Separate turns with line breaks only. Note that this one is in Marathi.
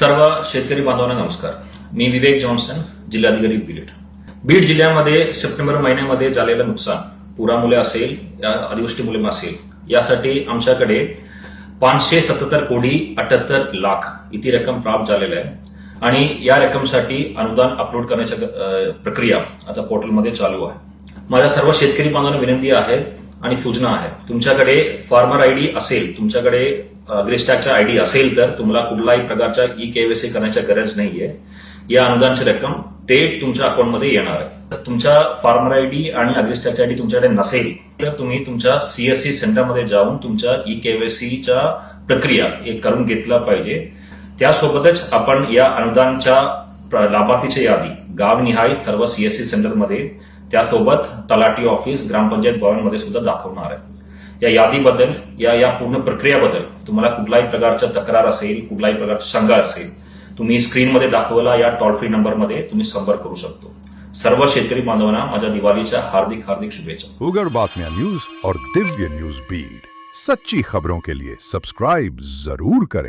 सर्व शेतकरी बांधवांना नमस्कार. मी विवेक जॉन्सन जिल्हाधिकारी बीड. बीड जिल्ह्यामध्ये सप्टेंबर महिन्यामध्ये झालेलं नुकसान पुरामुळे असेल या अतिवृष्टीमुळे असेल यासाठी आमच्याकडे पाचशे सत्तर कोटी अठ्याहत्तर लाख इतकी रक्कम प्राप्त झालेली आहे. आणि या रक्कमसाठी अनुदान अपलोड करण्याच्या प्रक्रिया आता पोर्टलमध्ये चालू आहे. माझ्या सर्व शेतकरी बांधवांना विनंती आहे आणि सूचना आहे. तुमच्याकडे फार्मर आयडी असेल तुमच्याकडे अग्रिस्टॅकचा आयडी असेल तर तुम्हाला कुठलाही प्रकारच्या ई केवायसी करण्याची गरज नाहीये. या अनुदानची रक्कम थेट तुमच्या अकाउंटमध्ये येणार आहे. तर तुमच्या फार्मर आयडी आणि अग्रिस्टॅकचा आयडी तुमच्याकडे नसेल तर तुम्ही तुमच्या सीएससी सेंटरमध्ये जाऊन तुमच्या ई केवायसीच्या प्रक्रिया एक करून घेतला पाहिजे. त्यासोबतच आपण या अनुदानच्या लाभार्थीची यादी गावनिहाय सर्व सीएससी सेंटरमध्ये त्यासोबत तलाटी ऑफिस ग्रामपंचायत भवनमध्ये सुद्धा दाखवणार आहे. या यादीबद्दल या या पूर्ण प्रक्रियाबद्दल तुम्हाला कुठलाही प्रकारच्या तक्रार असेल कुठलाही प्रकारचा शंका असेल तुम्ही स्क्रीनमध्ये दाखवला या टोल फ्री नंबरमध्ये तुम्ही संपर्क करू शकतो. सर्व शेतकरी बांधवांना माझ्या दिवाळीच्या हार्दिक हार्दिक शुभेच्छा.
उघड बातम्या न्यूज और दिव्य न्यूज बीड. सच्ची खबरों के लिए सब्सक्राइब जरूर करें.